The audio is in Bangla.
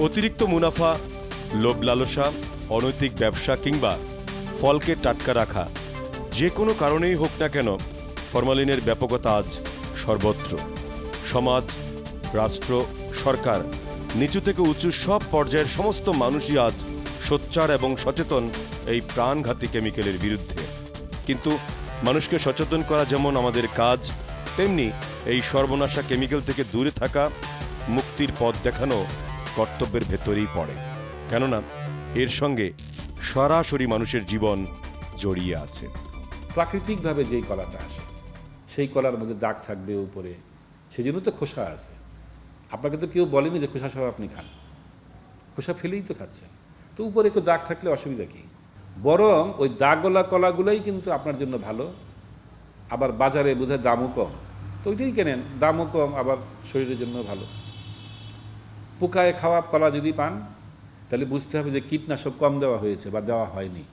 অতিরিক্ত মুনাফা, লোভ লালসা, অনৈতিক ব্যবসা কিংবা ফলকে টাটকা রাখা, যে কোনো কারণেই হোক না কেন, ফরমালিনের ব্যাপকতা আজ সর্বত্র। সমাজ, রাষ্ট্র, সরকার, নিচু থেকে উঁচু সব পর্যায়ের সমস্ত মানুষই আজ সোচ্চার এবং সচেতন এই প্রাণঘাতী কেমিক্যালের বিরুদ্ধে। কিন্তু মানুষকে সচেতন করা যেমন আমাদের কাজ, তেমনি এই সর্বনাশা কেমিক্যাল থেকে দূরে থাকা, মুক্তির পথ দেখানো কর্তব্যের ভেতরেই পড়ে। কেননা, এর সঙ্গে সরাসরি মানুষের জীবন জড়িয়ে আছে। প্রাকৃতিকভাবে যেই কলাটা আসে, সেই কলার মধ্যে দাগ থাকবে উপরে সেই জন্য তো খোসা আছে। আপনাকে তো কেউ বলেনি যে খোসা সহ আপনি খান। খোসা ফেলেই তো খাচ্ছেন। তো উপরে একটু দাগ থাকলে অসুবিধা কী? বরং ওই দাগওয়ালা কলাগুলোই কিন্তু আপনার জন্য ভালো। আবার বাজারে বোধহয় দামও কম। তো ওইটাই কেনেন, দামও কম, আবার শরীরের জন্য ভালো। পোকায় খাওয়া কলা যদি পান, তাহলে বুঝতে হবে যে কীটনাশক কম দেওয়া হয়েছে বা দেওয়া হয়নি।